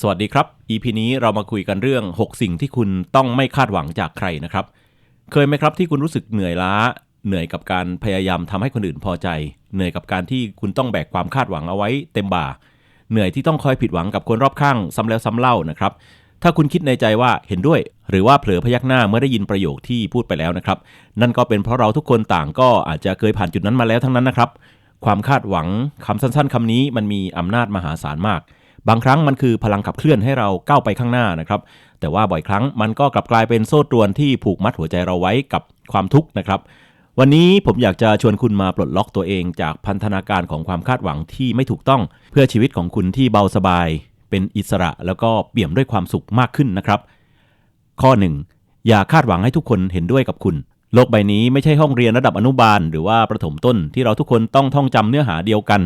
สวัสดีครับ EP นี้เรามาคุยกันเรื่อง 6 สิ่งที่คุณต้องไม่คาดหวังจากใครนะครับ เคยไหมครับที่คุณรู้สึกเหนื่อยล้า เหนื่อยกับการพยายามทำให้คนอื่นพอใจ เหนื่อยกับการที่คุณต้องแบกความคาดหวังเอาไว้เต็มบ่า เหนื่อยที่ต้องคอยผิดหวังกับคนรอบข้างซ้ำแล้วซ้ำเล่านะครับ ถ้าคุณคิดในใจว่าเห็นด้วย หรือว่าเผลอพยักหน้าเมื่อได้ยินประโยคที่พูดไปแล้วนะครับ นั่นก็เป็นเพราะเราทุกคนต่างก็อาจจะเคยผ่านจุดนั้นมาแล้วทั้งนั้นนะครับ ความคาดหวังคำสั้น ๆคำนี้มันมีอำนาจมหาศาลมาก บางครั้งมันคือพลังขับเคลื่อนให้เราก้าวไปข้างหน้านะครับ แต่ว่าบ่อยครั้งมันก็กลับกลายเป็นโซ่ตรวนที่ผูกมัดหัวใจเราไว้กับความทุกข์นะครับ วันนี้ผมอยากจะชวนคุณมาปลดล็อกตัวเองจากพันธนาการของความคาดหวังที่ไม่ถูกต้อง เพื่อชีวิตของคุณที่เบาสบาย เป็นอิสระแล้วก็เปี่ยมด้วยความสุขมากขึ้นนะครับ ข้อ 1. อย่าคาดหวังให้ทุกคนเห็นด้วยกับคุณโลกใบนี้ไม่ใช่ห้องเรียนระดับอนุบาล หรือว่าประถมต้นที่เราทุกคนต้องท่องจำเนื้อหาเดียวกัน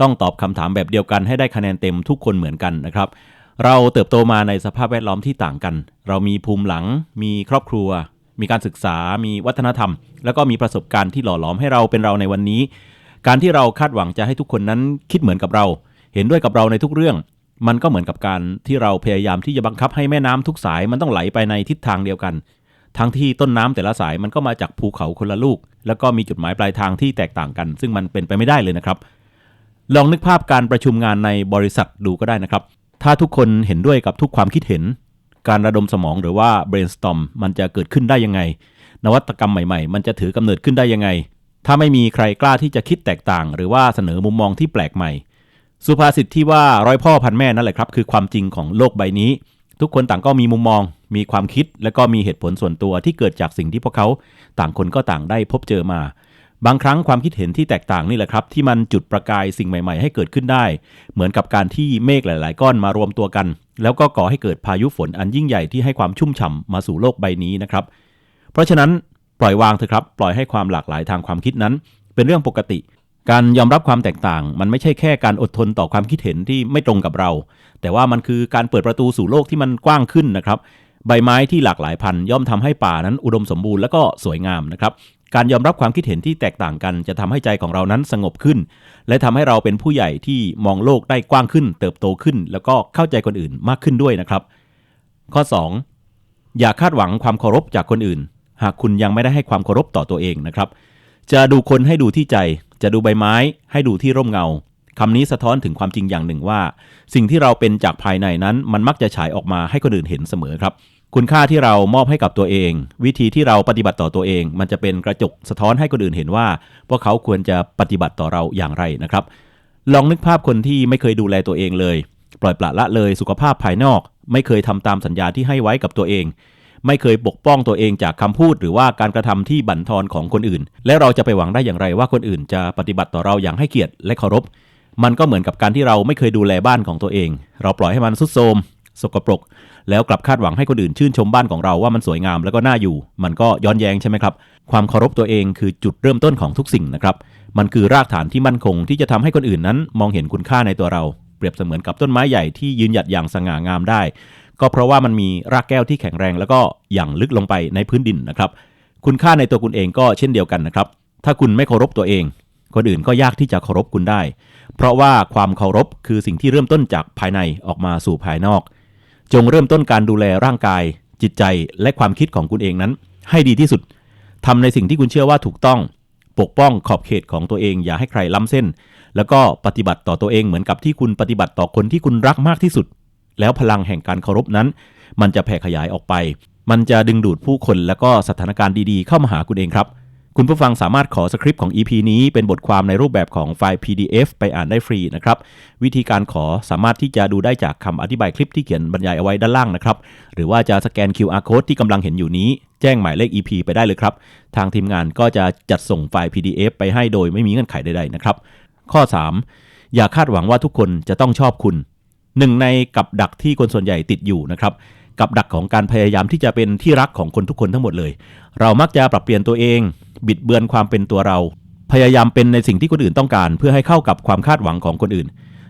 ต้องตอบคำถามแบบเดียวกันให้ได้คะแนนเต็มทุกคนเหมือนกันนะครับ เราเติบโตมาในสภาพแวดล้อมที่ต่างกัน เรามีภูมิหลัง มีครอบครัว มีการศึกษา มีวัฒนธรรม แล้วก็มีประสบการณ์ที่หล่อหลอมให้เราเป็นเราในวันนี้ การที่เราคาดหวังจะให้ทุกคนนั้นคิดเหมือนกับเรา เห็นด้วยกับเราในทุกเรื่อง มันก็เหมือนกับการที่เราพยายามที่จะบังคับให้แม่น้ำทุกสายมันต้องไหลไปในทิศทางเดียวกัน ทั้งที่ต้นน้ำแต่ละสายมันก็มาจากภูเขาคนละลูก แล้วก็มีจุดหมายปลายทางที่แตกต่างกัน ซึ่งมันเป็นไปไม่ได้เลยนะครับ ลองนึกภาพการประชุมงานในบริษัทดูก็ได้นะครับ ถ้าทุกคนเห็นด้วยกับทุกความคิดเห็น การระดมสมองหรือว่า brainstorm มันจะเกิดขึ้นได้ยังไง นวัตกรรมใหม่ๆ มันจะถือกำเนิดขึ้นได้ยังไง ถ้าไม่มีใครกล้าที่จะคิดแตกต่าง หรือว่าเสนอมุมมองที่แปลกใหม่ สุภาษิตที่ว่าร้อยพ่อพันแม่นั่นแหละครับ คือความจริงของโลกใบนี้ ทุกคนต่างก็มีมุมมอง มีความคิด และก็มีเหตุผลส่วนตัวที่เกิดจากสิ่งที่พวกเขา ต่างคนก็ต่างได้พบเจอมา บางครั้งความคิดเห็นที่แตกต่างนี่แหละครับ ที่มันจุดประกายสิ่งใหม่ ๆ ให้เกิดขึ้นได้ เหมือนกับการที่เมฆหลาย ๆ ก้อนมารวมตัวกัน แล้วก็ก่อให้เกิดพายุฝนอันยิ่งใหญ่ที่ให้ความชุ่มฉ่ำมาสู่โลกใบนี้นะครับ เพราะฉะนั้นปล่อยวางเถอะครับ ปล่อยให้ความหลากหลายทางความคิดนั้น เป็นเรื่องปกติ การยอมรับความแตกต่าง มันไม่ใช่แค่การอดทนต่อความคิดเห็นที่ไม่ตรงกับเรา แต่ว่ามันคือการเปิดประตูสู่โลกที่มันกว้างขึ้นนะครับใบไม้ที่หลากหลายพันย่อมทำให้ป่านั้นอุดมสมบูรณ์และก็สวยงามนะครับ การยอมรับความคิดเห็นที่แตกต่างกัน จะทำให้ใจของเรานั้นสงบขึ้น และทำให้เราเป็นผู้ใหญ่ที่มองโลกได้กว้างขึ้น เติบโตขึ้น แล้วก็เข้าใจคนอื่นมากขึ้นด้วยนะครับ ข้อ 2. อย่าคาดหวังความเคารพจากคนอื่น หากคุณยังไม่ได้ให้ความเคารพต่อตัวเองนะครับ จะดูคนให้ดูที่ใจ จะดูใบไม้ ให้ดูที่ร่มเงาคำนี้สะท้อนถึงความจริงอย่างหนึ่งว่า สิ่งที่เราเป็นจากภายในนั้นมันมักจะฉายออกมาให้คนอื่นเห็นเสมอครับ คุณค่าที่เรามอบให้กับตัวเอง วิธีที่เราปฏิบัติต่อตัวเอง มันจะเป็นกระจกสะท้อนให้คนอื่นเห็นว่าพวกเขาควรจะปฏิบัติต่อเราอย่างไรนะครับ ลองนึกภาพคนที่ไม่เคยดูแลตัวเองเลย ปล่อยปละละเลยสุขภาพภายนอก ไม่เคยทำตามสัญญาที่ให้ไว้กับตัวเอง ไม่เคยปกป้องตัวเองจากคำพูด หรือว่าการกระทำที่บั่นทอนของคนอื่น และเราจะไปหวังได้อย่างไรว่าคนอื่นจะปฏิบัติต่อเราอย่างให้เกียรติและเคารพมันก็เหมือนกับการที่เราไม่เคยดูแลบ้านของตัวเอง เราปล่อยให้มันสุดโทรม สกปรก แล้วกลับคาดหวังให้คนอื่นชื่นชมบ้านของเราว่ามันสวยงามแล้วก็น่าอยู่ มันก็ย้อนแย้งใช่ไหมครับ ความเคารพตัวเองคือจุดเริ่มต้นของทุกสิ่งนะครับ มันคือรากฐานที่มั่นคงที่จะทำให้คนอื่นนั้น มองเห็นคุณค่าในตัวเรา เปรียบเสมือนกับต้นไม้ใหญ่ที่ยืนหยัดอย่างสง่างามได้ ก็เพราะว่ามันมีรากแก้วที่แข็งแรง แล้วก็อย่างลึกลงไปในพื้นดินนะครับ คุณค่าในตัวคุณเองก็เช่นเดียวกันนะครับ ถ้าคุณไม่เคารพตัวเองคนอื่นก็ยากที่จะเคารพคุณได้ เพราะว่าความเคารพคือสิ่งที่เริ่มต้นจากภายในออกมาสู่ภายนอก จงเริ่มต้นการดูแลร่างกาย จิตใจและความคิดของคุณเองนั้น ให้ดีที่สุดทำในสิ่งที่คุณเชื่อว่าถูกต้องปกป้องขอบเขตของตัวเองอย่าให้ใครล้ำเส้น แล้วก็ปฏิบัติต่อตัวเองเหมือนกับที่คุณปฏิบัติต่อคนที่คุณรักมากที่สุด แล้วพลังแห่งการเคารพนั้น มันจะแผ่ขยายออกไป มันจะดึงดูดผู้คนและก็สถานการณ์ดีๆ เข้ามาหาคุณเองครับ คุณผู้ฟังสามารถขอสคริปต์ของ EP นี้เป็นบทความในรูปแบบของไฟล์ PDF ไปอ่านได้ฟรีนะครับ วิธีการขอสามารถที่จะดูได้จากคำอธิบายคลิปที่เขียนบรรยายเอาไว้ด้านล่างนะครับ หรือว่าจะสแกน QR code ที่กำลังเห็นอยู่นี้ แจ้งหมายเลข EP ไปได้เลยครับ ทางทีมงานก็จะจัดส่งไฟล์ PDF ไปให้โดยไม่มีเงื่อนไขใดๆนะครับ ข้อ 3 อย่าคาดหวังว่าทุกคนจะต้องชอบคุณหนึ่งในกับดักที่คนส่วนใหญ่ติดอยู่นะครับกับดักของการพยายามที่จะเป็นที่รักของคนทุกคนทั้งหมดเลย เรามักจะปรับเปลี่ยนตัวเอง บิดเบือนความเป็นตัวเรา พยายามเป็นในสิ่งที่คนอื่นต้องการ เพื่อให้เข้ากับความคาดหวังของคนอื่น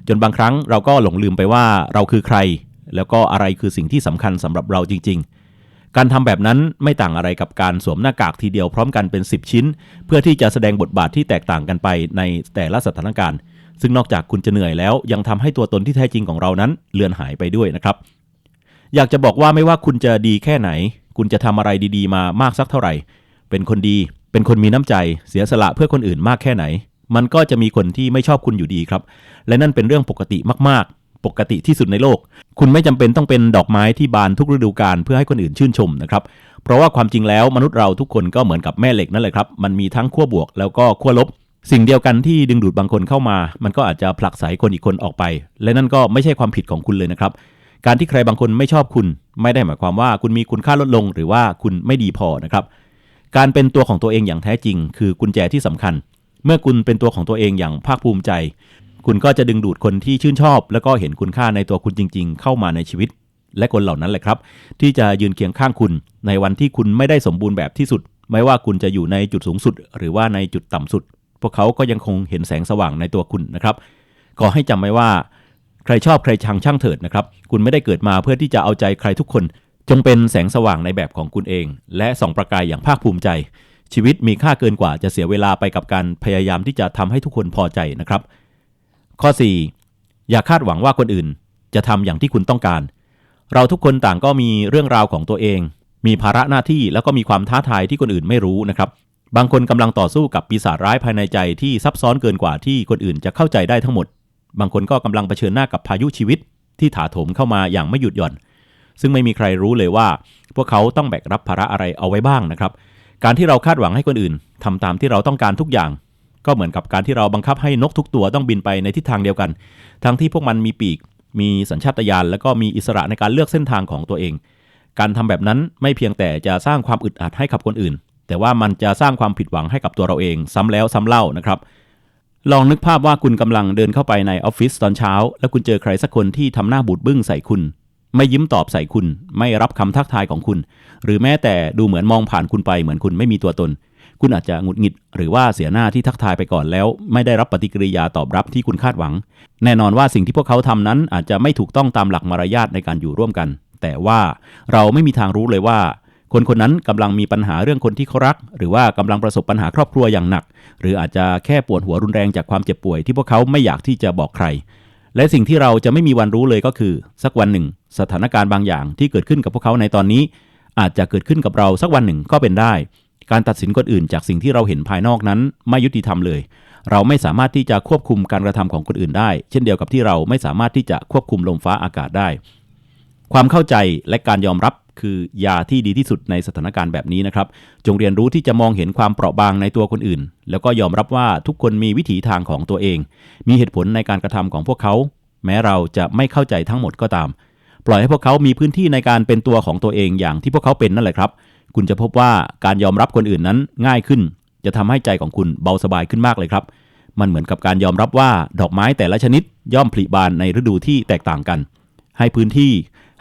จนบางครั้งเราก็หลงลืมไปว่าเราคือใคร แล้วก็อะไรคือสิ่งที่สำคัญสำหรับเราจริง ๆ การทำแบบนั้นไม่ต่างอะไรกับการสวมหน้ากากทีเดียวพร้อมกันเป็น 10 ชิ้น เพื่อที่จะแสดงบทบาทที่แตกต่างกันไปในแต่ละสถานการณ์ ซึ่งนอกจากคุณจะเหนื่อยแล้ว ยังทำให้ตัวตนที่แท้จริงของเรานั้นเลือนหายไปด้วยนะครับ อยากจะบอกว่าไม่ว่าคุณจะดีแค่ไหน คุณจะทำอะไรดี ๆ มามากสักเท่าไหร่ เป็นคนดี เป็นคนมีน้ำใจเสียสละเพื่อคนอื่นมากแค่ไหน มันก็จะมีคนที่ไม่ชอบคุณอยู่ดีครับ และนั่นเป็นเรื่องปกติมากๆ ปกติที่สุดในโลก คุณไม่จำเป็นต้องเป็นดอกไม้ที่บานทุกฤดูกาลเพื่อให้คนอื่นชื่นชมนะครับ เพราะว่าความจริงแล้วมนุษย์เราทุกคนก็เหมือนกับแม่เหล็กนั่นแหละครับ มันมีทั้งขั้วบวกแล้วก็ขั้วลบ สิ่งเดียวกันที่ดึงดูดบางคนเข้ามา มันก็อาจจะผลักไสคนอีกคนออกไป และนั่นก็ไม่ใช่ความผิดของคุณเลยนะครับการที่ใครบางคนไม่ชอบคุณ ไม่ได้หมายความว่าคุณมีคุณค่าลดลง หรือว่าคุณไม่ดีพอนะครับ การเป็นตัวของตัวเองอย่างแท้จริง คือกุญแจที่สำคัญ เมื่อคุณเป็นตัวของตัวเองอย่างภาคภูมิใจ คุณก็จะดึงดูดคนที่ชื่นชอบ แล้วก็เห็นคุณค่าในตัวคุณจริง ๆ เข้ามาในชีวิต และคนเหล่านั้นแหละครับ ที่จะยืนเคียงข้างคุณ ในวันที่คุณไม่ได้สมบูรณ์แบบที่สุด ไม่ว่าคุณจะอยู่ในจุดสูงสุด หรือว่าในจุดต่ำสุด พวกเขาก็ยังคงเห็นแสงสว่างในตัวคุณนะครับขอให้จำไว้ว่า ใครชอบใครชังช่างเถิดนะครับ คุณไม่ได้เกิดมาเพื่อที่จะเอาใจใครทุกคน จงเป็นแสงสว่างในแบบของคุณเอง และส่องประกายอย่างภาคภูมิใจ ชีวิตมีค่าเกินกว่าจะเสียเวลาไปกับการพยายามที่จะทำให้ทุกคนพอใจนะครับ ข้อ 4. อย่าคาดหวังว่าคนอื่น จะทำอย่างที่คุณต้องการ เราทุกคนต่างก็มีเรื่องราวของตัวเอง มีภาระหน้าที่แล้วก็มีความท้าทายที่คนอื่นไม่รู้นะครับ บางคนกำลังต่อสู้กับปีศาจร้ายภายในใจที่ซับซ้อนเกินกว่าที่คนอื่นจะเข้าใจได้ทั้งหมด บางคนก็กำลังเผชิญหน้ากับพายุชีวิตที่ถาโถมเข้ามาอย่างไม่หยุดหย่อน ซึ่งไม่มีใครรู้เลยว่า พวกเขาต้องแบกรับภาระอะไรเอาไว้บ้างนะครับ การที่เราคาดหวังให้คนอื่นทำตามที่เราต้องการทุกอย่าง ก็เหมือนกับการที่เราบังคับให้นกทุกตัวต้องบินไปในทิศทางเดียวกัน ทั้งที่พวกมันมีปีก มีสัญชาตญาณและก็มีอิสระในการเลือกเส้นทางของตัวเอง การทำแบบนั้นไม่เพียงแต่จะสร้างความอึดอัดให้กับคนอื่น แต่ว่ามันจะสร้างความผิดหวังให้กับตัวเราเอง ซ้ำแล้วซ้ำเล่านะครับลองนึกภาพว่าคุณกำลังเดินเข้าไปในออฟฟิศตอนเช้า แล้วคุณเจอใครสักคนที่ทำหน้าบูดบึ้งใส่คุณ ไม่ยิ้มตอบใส่คุณ ไม่รับคำทักทายของคุณ หรือแม้แต่ดูเหมือนมองผ่านคุณไปเหมือนคุณไม่มีตัวตน คุณอาจจะหงุดหงิด หรือว่าเสียหน้าที่ทักทายไปก่อนแล้ว ไม่ได้รับปฏิกิริยาตอบรับที่คุณคาดหวัง แน่นอนว่าสิ่งที่พวกเขาทำนั้นอาจจะไม่ถูกต้องตามหลักมารยาทในการอยู่ร่วมกัน แต่ว่าเราไม่มีทางรู้เลยว่า คนคนนั้นกำลังมีปัญหาเรื่องคนที่เขารัก หรือว่ากำลังประสบปัญหาครอบครัวอย่างหนัก หรืออาจจะแค่ปวดหัวรุนแรงจากความเจ็บป่วยที่พวกเขาไม่อยากที่จะบอกใคร และสิ่งที่เราจะไม่มีวันรู้เลยก็คือ สักวันหนึ่ง สถานการณ์บางอย่างที่เกิดขึ้นกับพวกเขาในตอนนี้ อาจจะเกิดขึ้นกับเราสักวันหนึ่งก็เป็นได้ การตัดสินคนอื่นจากสิ่งที่เราเห็นภายนอกนั้น ไม่ยุติธรรมเลย เราไม่สามารถที่จะควบคุมการกระทำของคนอื่นได้ เช่นเดียวกับที่เราไม่สามารถที่จะควบคุมลมฟ้าอากาศได้ ความเข้าใจและการยอมรับ คือยาที่ดีที่สุดในสถานการณ์แบบนี้นะครับ จงเรียนรู้ที่จะมองเห็นความเปราะบางในตัวคนอื่น แล้วก็ยอมรับว่าทุกคนมีวิถีทางของตัวเอง มีเหตุผลในการกระทำของพวกเขา แม้เราจะไม่เข้าใจทั้งหมดก็ตาม ปล่อยให้พวกเขามีพื้นที่ในการเป็นตัวของตัวเองอย่างที่พวกเขาเป็นนั่นแหละครับ คุณจะพบว่าการยอมรับคนอื่นนั้นง่ายขึ้น จะทำให้ใจของคุณเบาสบายขึ้นมากเลยครับ มันเหมือนกับการยอมรับว่าดอกไม้แต่ละชนิดย่อมผลิบานในฤดูที่แตกต่างกัน ให้พื้นที่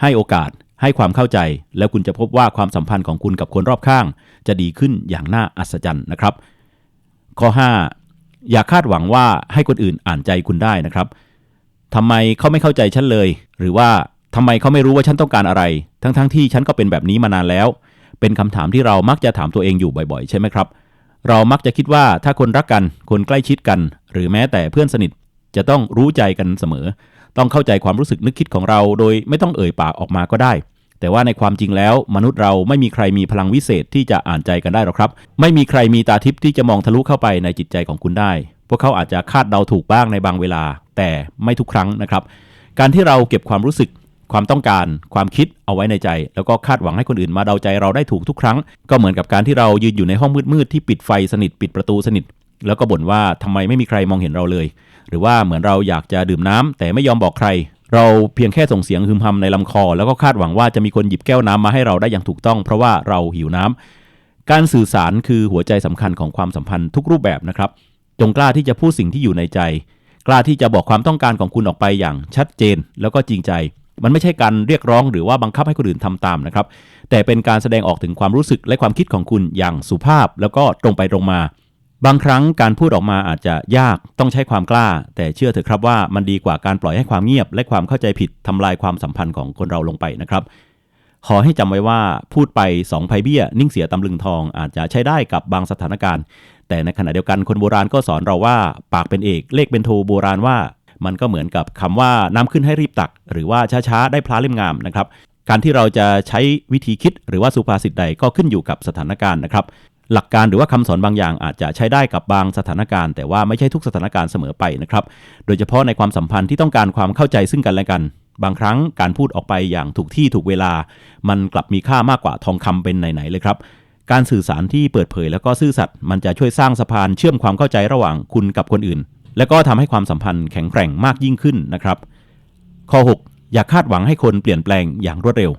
ให้โอกาส ให้ความเข้าใจ แล้วคุณจะพบว่าความสัมพันธ์ของคุณกับคนรอบข้าง จะดีขึ้นอย่างน่าอัศจรรย์นะครับ ข้อ 5 อย่าคาดหวังว่าให้คนอื่นอ่านใจคุณได้นะครับทำไมเขาไม่เข้าใจฉันเลย หรือว่าทำไมเขาไม่รู้ว่าฉันต้องการอะไร ทั้งๆทที่ฉันก็เป็นแบบนี้มานานแล้ว เป็นคำถามที่เรามักจะถามตัวเองอยู่บ่อยๆ ใช่ไหมครับ เรามักจะคิดว่าถ้าคนรักกัน คนใกล้ชิดกัน หรือแม้แต่เพื่อนสนิท จะต้องรู้ใจกันเสมอ ต้องเข้าใจความรู้สึกนึกคิดของเรา โดยไม่ต้องเอ่ยปากออกมาก็ได้ แต่ว่าในความจริงแล้ว มนุษย์เราไม่มีใครมีพลังวิเศษที่จะอ่านใจกันได้หรอกครับ ไม่มีใครมีตาทิพย์ที่จะมองทะลุเข้าไปในจิตใจของคุณได้ พวกเขาอาจจะคาดเดาถูกบ้างในบางเวลา แต่ไม่ทุกครั้งนะครับ การที่เราเก็บความรู้สึก ความต้องการ ความคิดเอาไว้ในใจ แล้วก็คาดหวังให้คนอื่นมาเดาใจเราได้ถูกทุกครั้ง ก็เหมือนกับการที่เรายืนอยู่ในห้องมืดๆที่ปิดไฟสนิทปิดประตูสนิท แล้วก็บ่นว่าทำไมไม่มีใครมองเห็นเราเลย หรือว่าเหมือนเราอยากจะดื่มน้ำแต่ไม่ยอมบอกใคร เราเพียงแค่ส่งเสียงฮึมฮำในลำคอ แล้วก็คาดหวังว่าจะมีคนหยิบแก้วน้ำมาให้เราได้อย่างถูกต้อง เพราะว่าเราหิวน้ำการสื่อสารคือหัวใจสำคัญของความสัมพันธ์ทุกรูปแบบนะครับ จงกล้าที่จะพูดสิ่งที่อยู่ในใจ กล้าที่จะบอกความต้องการของคุณออกไปอย่างชัดเจน แล้วก็จริงใจ มันไม่ใช่การเรียกร้องหรือว่าบังคับให้คนอื่นทำตามนะครับ แต่เป็นการแสดงออกถึงความรู้สึกและความคิดของคุณอย่างสุภาพ แล้วก็ตรงไปตรงมา บางครั้งการพูดออกมาอาจจะยากต้องใช้ความกล้า แต่เชื่อเถอะครับว่ามันดีกว่าการปล่อยให้ความเงียบ และความเข้าใจผิดทำลายความสัมพันธ์ของคนเราลงไปนะครับ ขอให้จำไว้ว่าพูดไปสองไพเบี้ย นิ่งเสียตำลึงทองอาจจะใช้ได้กับบางสถานการณ์ แต่ในขณะเดียวกันคนโบราณก็สอนเราว่า ปากเป็นเอกเลขเป็นโทโบราณว่า มันก็เหมือนกับคำว่าน้ำขึ้นให้รีบตัก หรือว่าช้าๆได้พลาเล่มงามนะครับการที่เราจะใช้วิธีคิดหรือว่าสุภาษิตใดก็ขึ้นอยู่กับสถานการณ์นะครับ หลักการหรือว่าคำสอนบางอย่างอาจจะใช้ได้กับบางสถานการณ์ แต่ว่าไม่ใช่ทุกสถานการณ์เสมอไปนะครับ โดยเฉพาะในความสัมพันธ์ที่ต้องการความเข้าใจซึ่งกันและกัน บางครั้งการพูดออกไปอย่างถูกที่ถูกเวลา มันกลับมีค่ามากกว่าทองคำเป็นไหนๆเลยครับการสื่อสารที่เปิดเผยแล้วก็ซื่อสัตย์มันจะช่วยสร้างสะพานเชื่อมความเข้าใจระหว่างคุณกับคนอื่น และก็ทำให้ความสัมพันธ์แข็งแกร่งมากยิ่งขึ้นนะครับ ข้อ 6 อย่าคาดหวังให้คนเปลี่ยนแปลงอย่างรวดเร็ว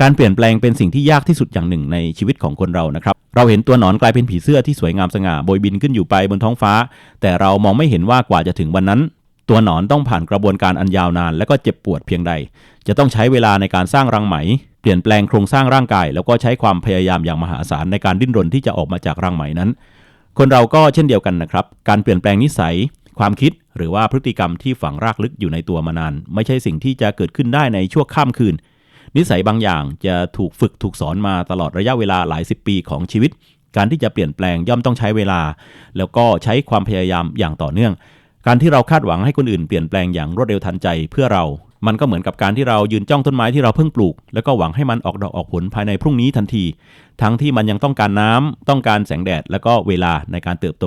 การเปลี่ยนแปลงเป็นสิ่งที่ยากที่สุดอย่างหนึ่งในชีวิตของคนเรานะครับ เราเห็นตัวหนอนกลายเป็นผีเสื้อที่สวยงามสง่าโบยบินขึ้นอยู่ไปบนท้องฟ้า แต่เรามองไม่เห็นว่ากว่าจะถึงวันนั้น ตัวหนอนต้องผ่านกระบวนการอันยาวนาน และก็เจ็บปวดเพียงใด จะต้องใช้เวลาในการสร้างรังไหม เปลี่ยนแปลงโครงสร้างร่างกาย แล้วก็ใช้ความพยายามอย่างมหาศาลในการดิ้นรนที่จะออกมาจากรังไหมนั้น คนเราก็เช่นเดียวกันนะครับ การเปลี่ยนแปลงนิสัยความคิดหรือว่าพฤติกรรมที่ฝังรากลึกอยู่ในตัวมานาน ไม่ใช่สิ่งที่จะเกิดขึ้นได้ในชั่วข้ามคืน นิสัยบางอย่างจะถูกฝึกถูกสอนมาตลอดระยะเวลาหลายสิบปีของชีวิต การที่จะเปลี่ยนแปลงย่อมต้องใช้เวลา แล้วก็ใช้ความพยายามอย่างต่อเนื่อง การที่เราคาดหวังให้คนอื่นเปลี่ยนแปลงอย่างรวดเร็วทันใจเพื่อเรามันก็เหมือนกับการที่เรายืนจ้องต้นไม้ที่เราเพิ่งปลูก แล้วก็หวังให้มันออกดอกออกผลภายในพรุ่งนี้ทันที ทั้งที่มันยังต้องการน้ำต้องการแสงแดด แล้วก็เวลาในการเติบโต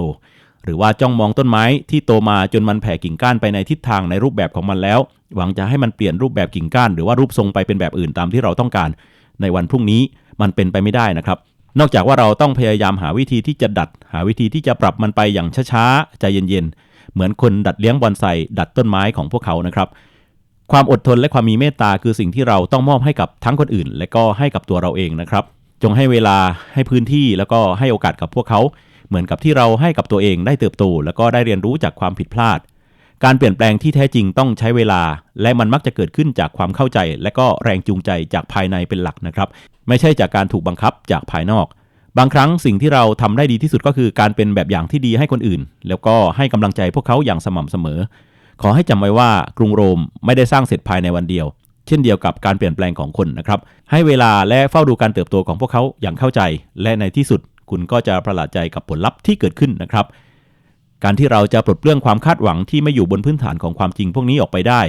หรือว่าจ้องมองต้นไม้ที่โตมาจนมันแผ่กิ่งก้านไปในทิศทางในรูปแบบของมันแล้ว หวังจะให้มันเปลี่ยนรูปแบบกิ่งก้าน หรือว่ารูปทรงไปเป็นแบบอื่นตามที่เราต้องการ ในวันพรุ่งนี้มันเป็นไปไม่ได้นะครับ นอกจากว่าเราต้องพยายามหาวิธีที่จะดัด หาวิธีที่จะปรับมันไปอย่างช้าๆใจเย็นๆเหมือนคนดัดเลี้ยงบอนไซดัดต้นไม้ของพวกเขานะครับ ความอดทนและความมีเมตตาคือสิ่งที่เราต้องมอบให้กับทั้งคนอื่น และก็ให้กับตัวเราเองนะครับ จงให้เวลาให้พื้นที่แล้วก็ให้โอกาสกับพวกเขา เหมือนกับที่เราให้กับตัวเองได้เติบโต แล้วก็ได้เรียนรู้จากความผิดพลาด การเปลี่ยนแปลงที่แท้จริงต้องใช้เวลา และมันมักจะเกิดขึ้นจากความเข้าใจ และก็แรงจูงใจจากภายในเป็นหลักนะครับ ไม่ใช่จากการถูกบังคับจากภายนอก บางครั้งสิ่งที่เราทำได้ดีที่สุดก็คือการเป็นแบบอย่างที่ดีให้คนอื่น แล้วก็ให้กำลังใจพวกเขาอย่างสม่ำเสมอ ขอให้จำไว้ว่ากรุงโรมไม่ได้สร้างเสร็จภายในวันเดียวเช่นเดียวกับการเปลี่ยนแปลงของคนนะครับ ให้เวลาและเฝ้าดูการเติบโตของพวกเขาอย่างเข้าใจ และในที่สุด คุณก็จะประหลาดใจกับผลลัพธ์ที่เกิดขึ้นนะครับ การที่เราจะปลดเปลื้องความคาดหวังที่ไม่อยู่บนพื้นฐานของความจริงพวกนี้ออกไปได้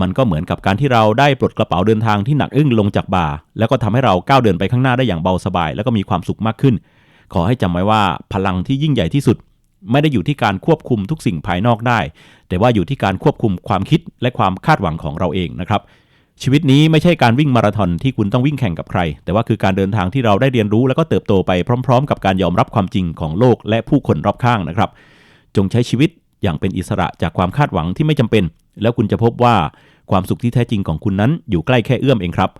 มันก็เหมือนกับการที่เราได้ปลดกระเป๋าเดินทางที่หนักอึ้งลงจากบ่า แล้วก็ทำให้เราก้าวเดินไปข้างหน้าได้อย่างเบาสบาย แล้วก็มีความสุขมากขึ้น ขอให้จำไว้ว่าพลังที่ยิ่งใหญ่ที่สุด ไม่ได้อยู่ที่การควบคุมทุกสิ่งภายนอกได้ แต่ว่าอยู่ที่การควบคุมความคิดและความคาดหวังของเราเองนะครับ ชีวิตนี้ไม่ใช่การวิ่งมาราธอนที่คุณต้องวิ่งแข่งกับใคร แต่ว่าคือการเดินทางที่เราได้เรียนรู้แล้วก็เติบโตไปพร้อม ๆ กับการยอมรับความจริงของโลกและผู้คนรอบข้างนะครับ จงใช้ชีวิตอย่างเป็นอิสระจากความคาดหวังที่ไม่จำเป็น แล้วคุณจะพบว่าความสุขที่แท้จริงของคุณนั้นอยู่ใกล้แค่เอื้อมเองครับ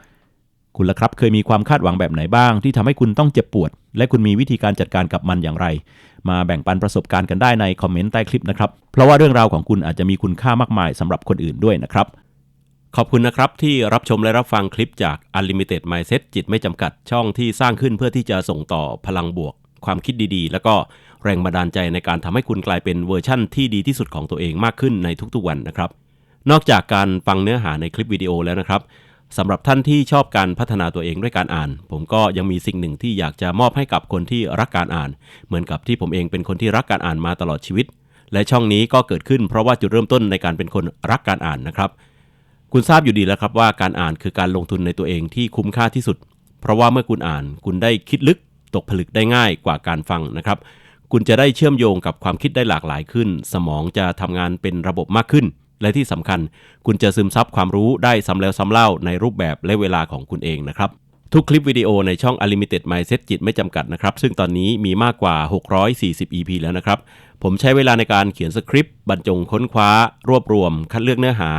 คุณละครับเคยมีความคาดหวังแบบไหนบ้าง ที่ทำให้คุณต้องเจ็บปวด และคุณมีวิธีการจัดการกับมันอย่างไร มาแบ่งปันประสบการณ์กันได้ในคอมเมนต์ใต้คลิปนะครับเพราะว่าเรื่องราวของคุณอาจจะมีคุณค่ามากมายสำหรับคนอื่นด้วยนะครับ ขอบคุณนะครับที่รับชมและรับฟังคลิปจาก Unlimited Mindset จิตไม่จำกัดช่องที่สร้างขึ้นเพื่อที่จะส่งต่อพลังบวก ความคิดดีๆ แล้วก็แรงบันดาลใจในการทำให้คุณกลายเป็นเวอร์ชั่นที่ดีที่สุดของตัวเองมากขึ้นในทุกๆวันนะครับ นอกจากการฟังเนื้อหาในคลิปวิดีโอแล้วนะครับสำหรับท่านที่ชอบการพัฒนาตัวเองด้วยการอ่าน ผมก็ยังมีสิ่งหนึ่งที่อยากจะมอบให้กับคนที่รักการอ่าน เหมือนกับที่ผมเองเป็นคนที่รักการอ่านมาตลอดชีวิต และช่องนี้ก็เกิดขึ้นเพราะว่าจุดเริ่มต้นในการเป็นคนรักการอ่านนะครับ คุณทราบอยู่ดีแล้วครับว่าการอ่านคือการลงทุนในตัวเองที่คุ้มค่าที่สุด เพราะว่าเมื่อคุณอ่านคุณได้คิดลึกตกผลึกได้ง่ายกว่าการฟังนะครับ คุณจะได้เชื่อมโยงกับความคิดได้หลากหลายขึ้น สมองจะทำงานเป็นระบบมากขึ้น และที่สำคัญ คุณจะซึมซับความรู้ได้ซ้ำแล้วซ้ำเล่าในรูปแบบและเวลาของคุณเองนะครับทุกคลิปวิดีโอในช่อง Unlimited Mindset จิตไม่จำกัดนะครับ ซึ่งตอนนี้มีมากกว่า 640 EP แล้วนะครับ ผมใช้เวลาในการเขียนสคริปต์ บรรจงค้นคว้า รวบรวม คัดเลือกเนื้อหา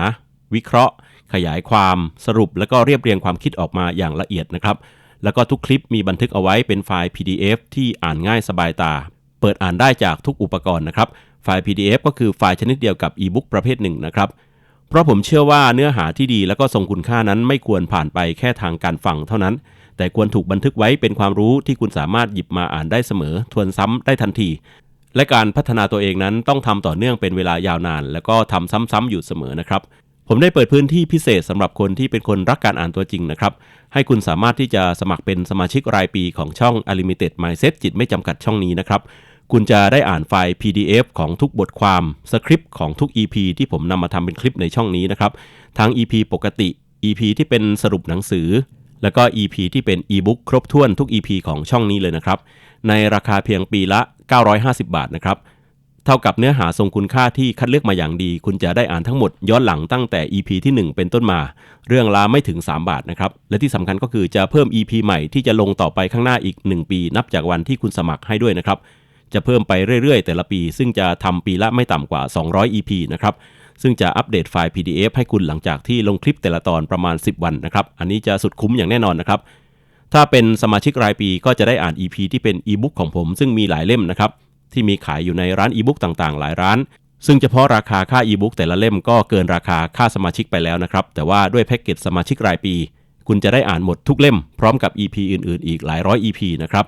วิเคราะห์ ขยายความสรุป และก็เรียบเรียงความคิดออกมาอย่างละเอียดนะครับ แล้วก็ทุกคลิปมีบันทึกเอาไว้เป็นไฟล์ PDF ที่อ่านง่ายสบายตา เปิดอ่านได้จากทุกอุปกรณ์นะครับ ไฟล์ PDF ก็คือไฟล์ชนิดเดียวกับอีบุ๊กประเภทหนึ่งนะครับ เพราะผมเชื่อว่าเนื้อหาที่ดีและก็ทรงคุณค่านั้นไม่ควรผ่านไปแค่ทางการฟังเท่านั้น แต่ควรถูกบันทึกไว้เป็นความรู้ที่คุณสามารถหยิบมาอ่านได้เสมอ ทวนซ้ำได้ทันทีและการพัฒนาตัวเองนั้นต้องทำต่อเนื่องเป็นเวลายาวนาน แล้วก็ทำซ้ำๆอยู่เสมอนะครับ ผมได้เปิดพื้นที่พิเศษสำหรับคนที่เป็นคนรักการอ่านตัวจริงนะครับ ให้คุณสามารถที่จะสมัครเป็นสมาชิกรายปีของช่อง Unlimited Mindset จิตไม่จำกัดช่องนี้นะครับ คุณจะได้อ่านไฟล์ PDF ของทุกบทความ สคริปต์ของทุก EP ที่ผมนำมาทำเป็นคลิปในช่องนี้นะครับ ทั้ง EP ปกติ EP ที่เป็นสรุปหนังสือ แล้วก็ EP ที่เป็น e-book ครบถ้วนทุก EP ของช่องนี้เลยนะครับ ในราคาเพียงปีละ 950 บาทนะครับ เท่ากับเนื้อหาทรงคุณค่าที่คัดเลือกมาอย่างดี คุณจะได้อ่านทั้งหมดย้อนหลังตั้งแต่ EP ที่ 1 เป็นต้นมา เรื่องราไม่ถึง 3 บาทนะครับ และที่สำคัญก็คือจะเพิ่ม EP ใหม่ที่จะลงต่อไปข้างหน้าอีก 1 ปี นับจากวันที่คุณสมัครให้ด้วยนะครับ จะเพิ่มไปเรื่อยๆ แต่ละปี ซึ่งจะทำปีละไม่ต่ำกว่า 200 EP นะครับซึ่งจะอัปเดตไฟล์ PDF ให้คุณหลังจากที่ลงคลิปแต่ละตอนประมาณ 10 วันนะครับอันนี้จะสุดคุ้มอย่างแน่นอนนะครับถ้าเป็นสมาชิกรายปีก็จะได้อ่าน EP ที่เป็น e-book ของผมซึ่งมีหลายเล่มนะครับ ที่มีขายอยู่ในร้าน e-book ต่างๆ หลายร้าน ซึ่งเฉพาะราคาค่า e-book แต่ละเล่มก็เกินราคาค่าสมาชิกไปแล้วนะครับ แต่ว่าด้วยแพ็กเกจสมาชิกรายปี คุณจะได้อ่านหมดทุกเล่มพร้อมกับ EP อื่นๆ อีกหลายร้อย EP นะครับ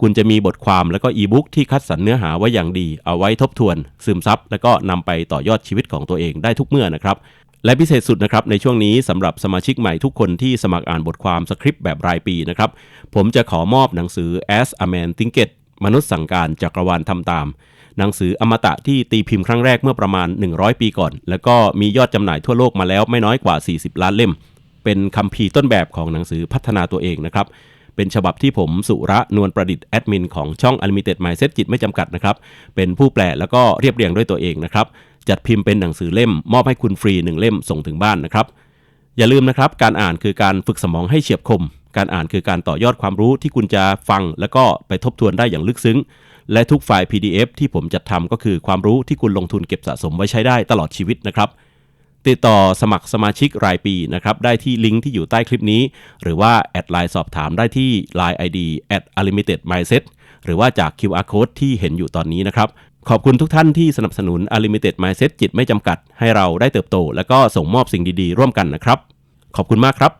คุณจะมีบทความแล้วก็อีบุ๊กที่คัดสรรเนื้อหาไว้อย่างดี เอาไว้ทบทวน ซึมซับแล้วก็นำไปต่อยอดชีวิตของตัวเองได้ทุกเมื่อนะครับ และพิเศษสุดนะครับในช่วงนี้สำหรับสมาชิกใหม่ทุกคนที่สมัครอ่านบทความสคริปต์แบบรายปีนะครับ ผมจะขอมอบหนังสือ As a Man Thinketh มนุษย์สั่งการจักรวาลทำตาม หนังสืออมตะที่ตีพิมพ์ครั้งแรกเมื่อประมาณ 100 ปีก่อน แล้วก็มียอดจำหน่ายทั่วโลกมาแล้วไม่น้อยกว่า 40 ล้านเล่ม เป็นคัมภีร์ต้นแบบของหนังสือพัฒนาตัวเองนะครับเป็นฉบับที่ผมสุระนวลประดิษฐ์แอดมินของช่อง Unlimited Mindset จิตไม่จำกัดนะครับ เป็นผู้แปลแล้วก็เรียบเรียงด้วยตัวเองนะครับ จัดพิมพ์เป็นหนังสือเล่ม มอบให้คุณฟรี1เล่มส่งถึงบ้านนะครับ อย่าลืมนะครับ การอ่านคือการฝึกสมองให้เฉียบคม การอ่านคือการต่อยอดความรู้ที่คุณจะฟัง แล้วก็ไปทบทวนได้อย่างลึกซึ้ง และทุกไฟล์ PDF ที่ผมจัดทำก็คือความรู้ที่คุณลงทุนเก็บสะสมไว้ใช้ได้ตลอดชีวิตนะครับติดต่อสมัครสมาชิกรายปีนะครับ ได้ที่ลิงก์ที่อยู่ใต้คลิปนี้ หรือว่า แอดไลน์สอบถามได้ที่ Line ID at unlimited mindset หรือว่าจาก QR code ที่เห็นอยู่ตอนนี้นะครับ ขอบคุณทุกท่านที่สนับสนุน Unlimited Mindset จิตไม่จำกัด ให้เราได้เติบโต และก็ส่งมอบสิ่งดีๆ ร่วมกันนะครับ ขอบคุณมากครับ